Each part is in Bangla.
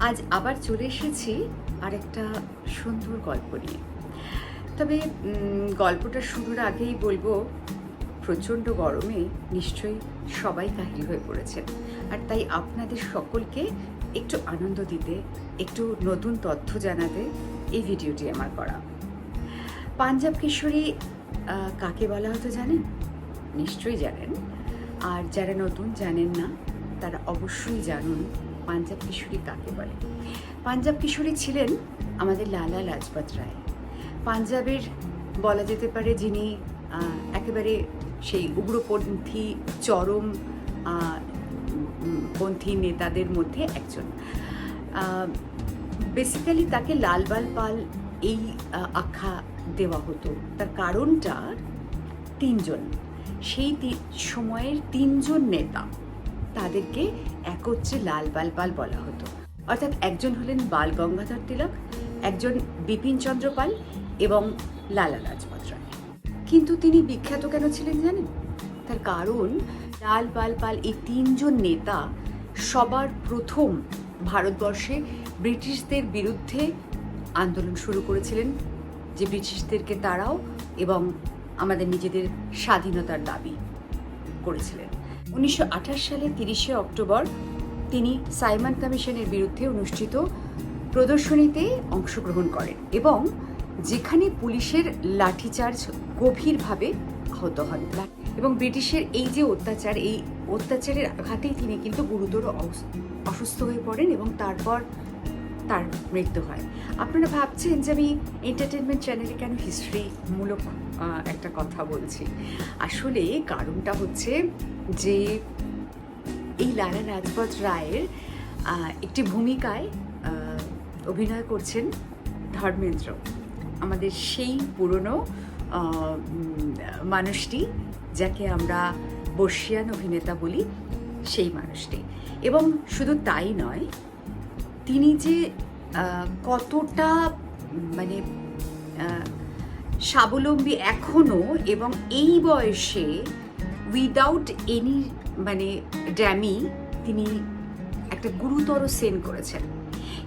আজ আবার চলে এসেছি আরেকটা সুন্দর গল্প নিয়ে। তবে গল্পটা শুরুর আগেই বলব, প্রচণ্ড গরমে নিশ্চয়ই সবাই কাহিল হয়ে পড়েছেন। আর তাই আপনাদের সকলকে একটু আনন্দ দিতে, একটু নতুন তথ্য জানাতে এই ভিডিওটি আমার করা। পাঞ্জাব কিশোরী কাকে বলা হতো জানেন? নিশ্চয়ই জানেন। আর যারা নতুন জানেন না, তারা অবশ্যই জানুন পাঞ্জাব কিশোরী কাকে বলে? পাঞ্জাব কিশোরী ছিলেন আমাদের লালা লাজপত রায়। পাঞ্জাবের বলা যেতে পারে যিনি একেবারে সেই উগ্রপন্থী, চরম পন্থী নেতাদের মধ্যে একজন। বেসিক্যালি তাকে লালবাল পাল এই আখ্যা দেওয়া হতো। তার কারণটা তিনজন। সেই সময়ের তিনজন নেতা তাদেরকে একত্রে লাল বাল পাল বলা হতো। অর্থাৎ একজন হলেন বাল গঙ্গাধর তিলক, একজন বিপিন চন্দ্র পাল এবং লালা লাজপত রায়। কিন্তু তিনি বিখ্যাত কেন ছিলেন জানেন? তার কারণ, লাল বাল পাল এই তিনজন নেতা সবার প্রথম ভারতবর্ষে ব্রিটিশদের বিরুদ্ধে আন্দোলন শুরু করেছিলেন, যে ব্রিটিশদেরকে তারাও এবং আমাদের নিজেদের স্বাধীনতার দাবি করেছিলেন। উনিশশো সালে তিরিশে অক্টোবর তিনি সাইমন কমিশনের বিরুদ্ধে অনুষ্ঠিত প্রদর্শনীতে অংশগ্রহণ করেন এবং যেখানে পুলিশের লাঠিচার্জ গভীরভাবে আহত হন। এবং ব্রিটিশের এই যে অত্যাচার, এই অত্যাচারের আঘাতেই তিনি কিন্তু গুরুতর অস- অসুস্থ হয়ে পড়েন এবং তারপর তার মৃত্যু হয়। আপনারা ভাবছেন যে আমি এন্টারটেনমেন্ট চ্যানেলে কেন হিস্ট্রিমূলক একটা কথা বলছি? আসলে কারণটা হচ্ছে যে এই লালা রাজপথ রায়ের একটি ভূমিকায় অভিনয় করছেন ধর্মেন্দ্র। আমাদের সেই পুরনো মানুষটি, যাকে আমরা বর্ষিয়ান অভিনেতা বলি, সেই মানুষটি। এবং শুধু তাই নয় তিনি যে কতটা মানে স্বাবলম্বী এখনও এবং এই বয়সে উইদাউট এনি মানে ড্যামি তিনি একটা গুরুতর সেন করেছেন।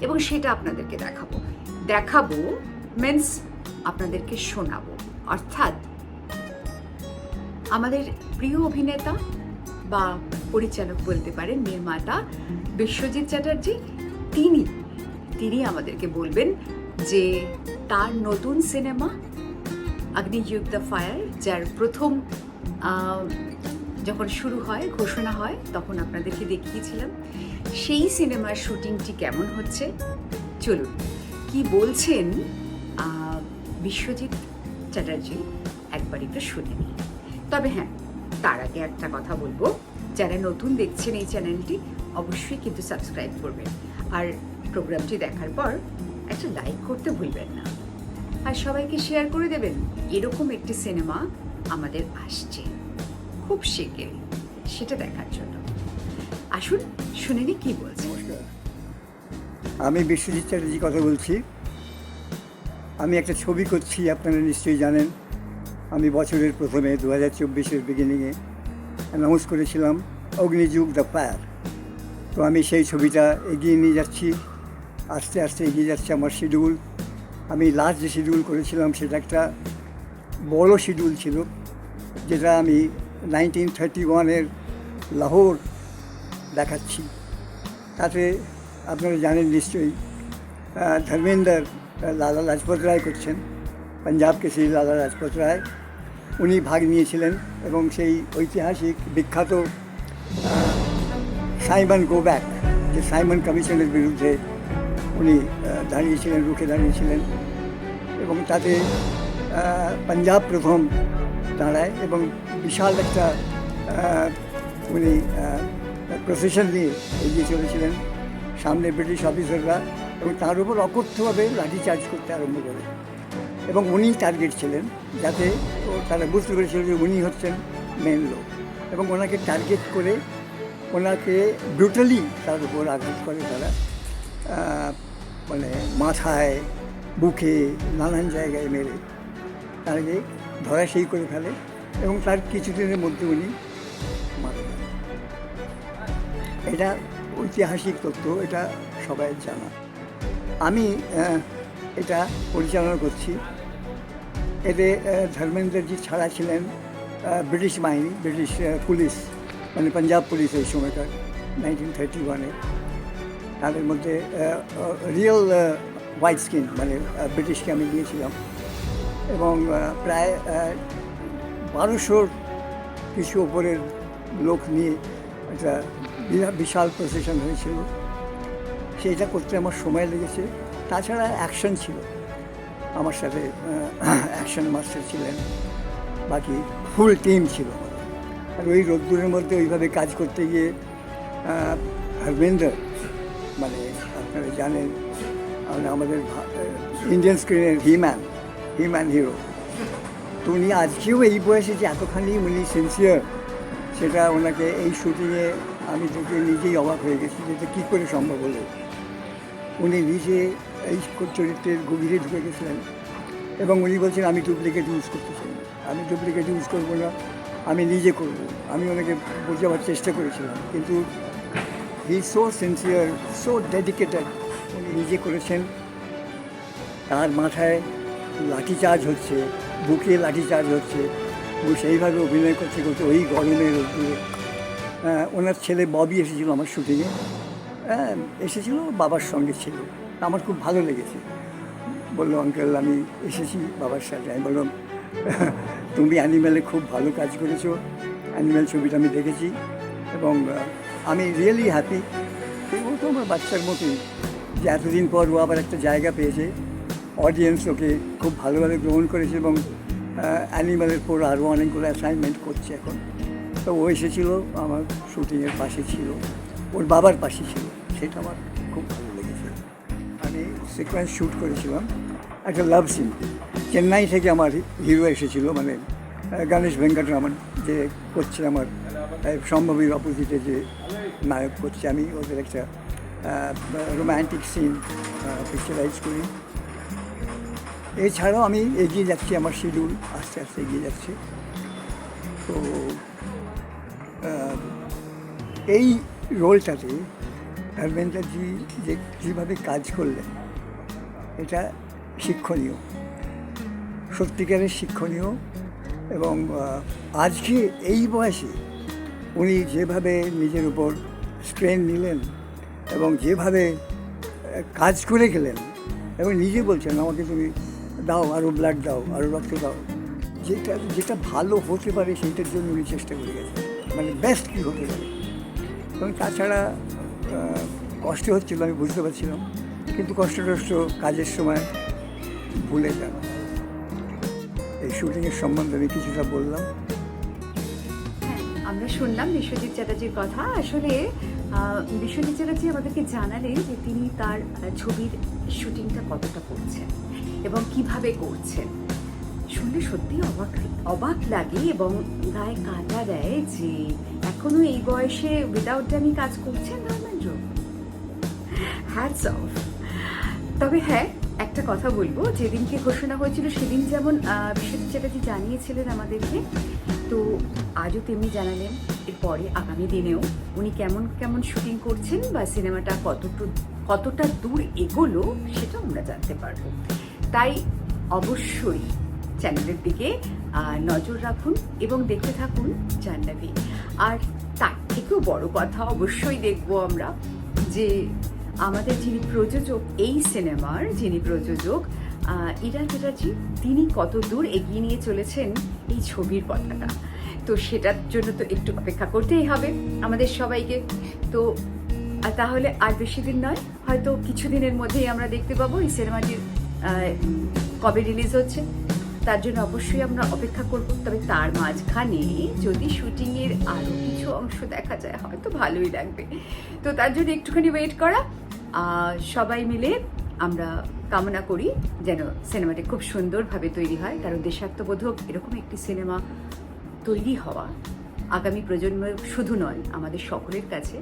এবং সেটা আপনাদেরকে দেখাবো। দেখাবো মিন্স আপনাদেরকে শোনাবো। অর্থাৎ, আমাদের প্রিয় অভিনেতা বা পরিচালক বলতে পারেন, নির্মাতা বিশ্বজিৎ চ্যাটার্জি তিনি তিনি আমাদেরকে বলবেন যে তার নতুন সিনেমা অগ্নিযুগ দ্য ফায়ার, যার প্রথম যখন শুরু হয়, ঘোষণা হয়, তখন আপনাদেরকে দেখিয়েছিলাম। সেই সিনেমার শুটিংটি কেমন হচ্ছে? চলুন, কি বলছেন বিশ্বজিৎ চ্যাটার্জি? একবার একটু শুনে নিই। তবে হ্যাঁ তার আগে একটা কথা বলব। যারা নতুন দেখছেন এই চ্যানেলটি, অবশ্যই কিন্তু সাবস্ক্রাইব করবেন। আর প্রোগ্রামটি দেখার পর একটা লাইক করতে ভুলবেন না। আর সবাইকে শেয়ার করে দেবেন, এরকম একটি সিনেমা আমাদের আসছে, খুব শিগগিরই সেটা দেখার জন্য। আসুন, শুনে নি কি বলছে। আমি বিশ্বজিৎ চ্যাটার্জি কথা বলছি। আমি একটা ছবি করছি, আপনারা নিশ্চয়ই জানেন। আমি বছরের প্রথমে দু হাজার চব্বিশের বিগিনিংয়ে অ্যানাউন্স করেছিলাম, অগ্নিযুগ দ্য ফায়ার তো আমি সেই ছবিটা এগিয়ে নিয়ে যাচ্ছি। আস্তে আস্তে এগিয়ে যাচ্ছে আমার শিডিউল। আমি লাস্ট যে শিডিউল করেছিলাম সেটা একটা বড় শিডিউল ছিল, যেটা আমি নাইনটিন থার্টি ওয়ানের লাহোর দেখাচ্ছি। তাতে আপনারা জানেন নিশ্চয়ই ধর্মেন্দ্র লালা লাজপত রায় করছেন, পাঞ্জাবকে সেই লালা লাজপত রায়। উনি ভাগ নিয়েছিলেন এবং সেই ঐতিহাসিক বিখ্যাত সাইমন গো ব্যাক, যে সাইমন কমিশনের বিরুদ্ধে উনি দাঁড়িয়েছিলেন, রুখে দাঁড়িয়েছিলেন এবং তাতে পাঞ্জাব প্রথম দাঁড়ায় এবং বিশাল একটা উনি প্রফেশন নিয়ে এগিয়ে চলেছিলেন সামনে ব্রিটিশ অফিসাররা এবং তার উপর অকথ্যভাবে লাঠিচার্জ করতে আরম্ভ করে এবং উনি টার্গেট ছিলেন যাতে তারা বুঝতে পেরেছিল যে উনি হচ্ছেন মেন লোক এবং ওনাকে টার্গেট করে ওনাকে ব্রুটালি তার উপর আঘাত করে তারা। মানে মাথায়, বুকে, নানান জায়গায় মেরে তাকে ধরাশায়ী করে ফেলে এবং তার কিছুদিনের মধ্যে উনি মারা যান। এটা ঐতিহাসিক তথ্য, এটা সবাই জানা। আমি এটা পরিচালনা করছি। এতে ধর্মেন্দ্রজি ছাড়া ছিলেন ব্রিটিশ বাহিনী, ব্রিটিশ পুলিশ। মানে পাঞ্জাব পুলিশ এই সময়কার নাইনটিন থার্টি ওয়ানে তাদের মধ্যে রিয়েল হোয়াইট স্কিন মানে ব্রিটিশকে আমি নিয়েছিলাম এবং প্রায় বারোশোর কিছু ওপরের লোক নিয়ে একটা বিশাল প্রসেশন হয়েছিল। সেইটা করতে আমার সময় লেগেছে। তাছাড়া অ্যাকশন ছিল। আমার সাথে অ্যাকশন মাস্টার ছিলেন। বাকি ফুল টিম ছিল। আমাদের। আর ওই রোদ্দুরের মধ্যে ওইভাবে কাজ করতে গিয়ে ধর্মেন্দ্র মানে আপনারা জানেন আমাদের ইন্ডিয়ান স্ক্রিনের হিম্যান হিম্যান হিরো তো উনি আজকেও এই বয়সে যে এতখানি উনি সিনসিয়ার সেটা ওনাকে এই শুটিংয়ে আমি দেখে নিজেই অবাক হয়ে গেছি যে কী করে সম্ভব হলো। উনি নিজে এই চরিত্রের গভীরে ঢুকে গেছিলেন এবং উনি বলছেন, আমি ডুপ্লিকেট ইউজ করতে চাই আমি ডুপ্লিকেট ইউজ করব না। আমি নিজে করব। আমি ওনাকে বোঝাবার চেষ্টা করেছিলাম। কিন্তু he so sincere so dedicated উনি নিজে করেছেন। তার মাথায় লাঠি চার্জ হচ্ছে বুকে লাঠি চার্জ হচ্ছে। ও সেইভাবে অভিনয় করছে করছে ওই গরমের রোদ্দুরে। হ্যাঁ, ওনার ছেলে ববি এসেছিল আমার শুটিংয়ে। হ্যাঁ এসেছিল বাবার সঙ্গে ছিল। আমার খুব ভালো লেগেছে। বলল আঙ্কেল আমি এসেছি বাবার সাথে। আমি বললাম তুমি অ্যানিম্যালে খুব ভালো কাজ করেছ। অ্যানিম্যাল ছবিটা আমি দেখেছি এবং আমি রিয়েলি হ্যাপি ও তো আমার বাচ্চার মতোই যে এতদিন পর ও আবার একটা জায়গা পেয়েছে। অডিয়েন্স ওকে খুব ভালোভাবে গ্রহণ করেছে এবং অ্যানিম্যালের পর আরও অনেকগুলো অ্যাসাইনমেন্ট করছে এখন। তো ও এসেছিল, আমার শুটিংয়ের পাশে ছিল। ওর বাবার পাশে ছিল। সেটা আমার খুব ভালো লেগেছে। আমি সিকোয়েন্স শ্যুট করেছিলাম। একটা লাভ সিন চেন্নাই থেকে আমার হিরো এসেছিল মানে গণেশ ভেঙ্কটরামন, যে করছে আমার সম্ভবীর অপোজিটে যে নায়ক করছে। আমি ওদের একটা রোম্যান্টিক সিন পিকচারাইজ করি। এছাড়াও আমি এগিয়ে যাচ্ছি, আমার শিডিউল আস্তে আস্তে এগিয়ে যাচ্ছে। তো এই রোলটাতে ধর্মেন্দ্রজি যে কীভাবে কাজ করলেন, এটা শিক্ষণীয়। সত্যিকারের শিক্ষণীয় এবং আজকে এই বয়সে উনি যেভাবে নিজের উপর স্ট্রেন নিলেন এবং যেভাবে কাজ করে গেলেন এবং নিজে বলছেন, আমাকে তুমি দাও আরও ব্লাড দাও আরও রক্ত দাও। যেটা যেটা ভালো হতে পারে সেইটার জন্য উনি চেষ্টা করে গেছেন। মানে বেস্ট কী হতে পারে? এবং তাছাড়া কষ্ট হচ্ছিল আমি বুঝতে পারছিলাম, কিন্তু কষ্ট টষ্ট কাজের সময় ভুলে যান শুটিংয়ের সম্বন্ধে আমি কিছুটা বললাম। হ্যাঁ, আমরা শুনলাম বিশ্বজিৎ চ্যাটার্জির কথা। আসলে বিশ্বজিৎ চ্যাটার্জি আমাদেরকে জানালেন যে তিনি তার ছবির শুটিংটা কতটা করছেন এবং কীভাবে করছেন। শুনলে সত্যি অবাক অবাক লাগে এবং গায়ে কাটা দেয় যে এখনও এই বয়সে উইদাউট ডামি কাজ করছেন ধর্মেন্দ্র। হ্যাটস অফ তবে হ্যাঁ একটা কথা বলব, যেদিনকে ঘোষণা হয়েছিল সেদিন যেমন বিশ্বজিৎ চ্যাটার্জি জানিয়েছিলেন আমাদেরকে, তো আজও তেমনি জানালেন, এরপরে আগামী দিনেও উনি কেমন কেমন শুটিং করছেন বা সিনেমাটা কতটু, কতটা দূর এগোলো সেটা আমরা জানতে পারব। তাই অবশ্যই চ্যানেলের দিকে নজর রাখুন এবং দেখতে থাকুন জাহ্নবী। আর তার থেকেও বড় কথা অবশ্যই দেখব আমরা যে আমাদের যিনি প্রযোজক এই সিনেমার, যিনি প্রযোজক ইরা চ্যাটার্জি তিনি কত দূর এগিয়ে নিয়ে চলেছেন এই ছবির কথাটা। তো সেটার জন্য তো একটু অপেক্ষা করতেই হবে আমাদের সবাইকে। তো তাহলে আর বেশি দিন নয়, হয়তো কিছুদিনের মধ্যেই আমরা দেখতে পাবো এই সিনেমাটির কবে রিলিজ হচ্ছে। তার জন্য অবশ্যই আমরা অপেক্ষা করব, তবে তার মাঝখানে যদি শুটিংয়ের আরও কিছু অংশ দেখা যায়, হয়তো ভালোই লাগবে। তো তার জন্য একটুখানি ওয়েট করা। সবাই মিলে আমরা কামনা করি যেন সিনেমাটি খুব সুন্দরভাবে তৈরি হয়। কারণ দেশাত্মবোধক এরকম একটি সিনেমা তৈরি হওয়া আগামী প্রজন্ম শুধু নয়, আমাদের সকলের কাছে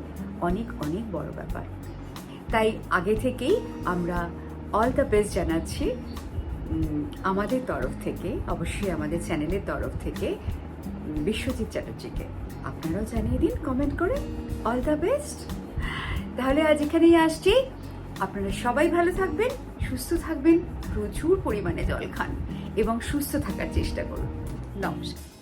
অনেক অনেক বড় ব্যাপার। তাই আগে থেকেই আমরা অল দ্য বেস্ট জানাচ্ছি। আমাদের তরফ থেকে, অবশ্যই আমাদের চ্যানেলের তরফ থেকে বিশ্বজিৎ চ্যাটার্জিকে। আপনারাও জানিয়ে দিন কমেন্ট করে অল দ্য বেস্ট তাহলে আজ এখানেই আসছি। আপনারা সবাই ভালো থাকবেন, সুস্থ থাকবেন, প্রচুর পরিমাণে জল খান এবং সুস্থ থাকার চেষ্টা করুন। নমস্কার।